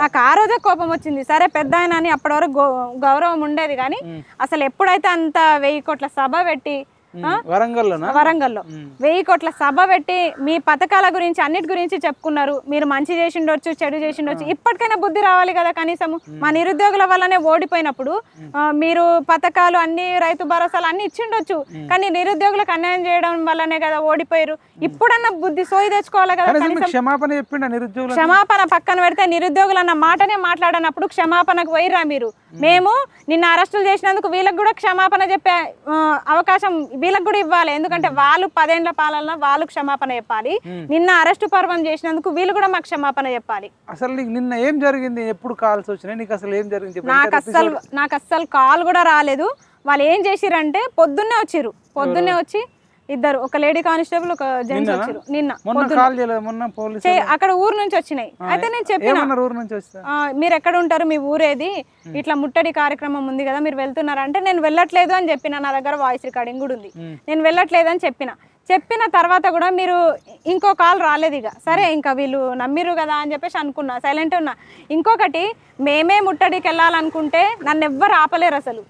నాకు ఆ రోజే కోపం వచ్చింది. సరే పెద్ద ఆయన అని అప్పటి వరకు గౌ- గౌరవం ఉండేది కానీ అసలు ఎప్పుడైతే అంత వెయ్యి కోట్ల సభ పెట్టి ఆ, వరంగల్లోనా? వరంగల్లో. వెయ్యి కోట్ల సభ పెట్టి మీ పథకాల గురించి అన్నిటి గురించి చెప్పుకున్నారు. మీరు మంచి చేసిండొచ్చు చెడు చేసిండొచ్చు. ఇప్పటికైనా బుద్ధి రావాలి కదా కనీసము. మా నిరుద్యోగుల వల్లనే ఓడిపోయినప్పుడు మీరు పథకాలు అన్ని రైతు భరోసాలు అన్ని ఇచ్చిండొచ్చు. కానీ నిరుద్యోగులకు అన్యాయం చేయడం వల్లనే కదా ఓడిపోయారు ఇప్పుడన్నా బుద్ధి సోయి తెచ్చుకోవాలి కదా క్షమాపణ చెప్పిండ నిరుద్యోగులు క్షమాపణ పక్కన పెడితే నిరుద్యోగులు అన్న మాటనే మాట్లాడనప్పుడు క్షమాపణకు పోయిరా మీరు. మేము నిన్న అరెస్టులు చేసినందుకు వీళ్ళకి కూడా క్షమాపణ చెప్పే అవకాశం వీళ్ళకి కూడా ఇవ్వాలి. ఎందుకంటే వాళ్ళు పదేండ్ల పాలన వాళ్ళు క్షమాపణ చెప్పాలి. నిన్న అరెస్టు పర్వం చేసినందుకు వీళ్ళు కూడా మాకు క్షమాపణ చెప్పాలి. అసలు నీకు నిన్న ఏం జరిగింది? ఎప్పుడు కాల్స్ వచ్చినాయి? నీకు అసలు ఏం జరిగింది. నాకు అస్సలు నాకు అస్సలు కాల్ కూడా రాలేదు. వాళ్ళు ఏం చేసిరంటే పొద్దున్నే వచ్చిర్రు. పొద్దున్నే వచ్చి ఇద్దరు. ఒక లేడీ కానిస్టేబుల్ ఒక జెంట్స్? వచ్చిర్రు నిన్న అక్కడ ఊరు నుంచి వచ్చినాయి. అయితే నేను చెప్పిన. మీరు ఎక్కడ ఉంటారు? మీ ఊరేది? ఇట్లా ముట్టడి కార్యక్రమం ఉంది కదా మీరు వెళ్తున్నారా? అంటే నేను వెళ్ళట్లేదు అని చెప్పిన నా దగ్గర వాయిస్ రికార్డింగ్ కూడా ఉంది. నేను వెళ్ళట్లేదు అని చెప్పిన. చెప్పిన తర్వాత కూడా మీరు ఇంకో కాల్ రాలేదు ఇక. సరే ఇంకా వీళ్ళు నమ్మిరు కదా అని చెప్పేసి అనుకున్నా సైలెంట్ ఉన్నా. ఇంకొకటి మేమే ముట్టడికి వెళ్ళాలనుకుంటే నన్ను ఎవ్వరు ఆపలేరు అసలు.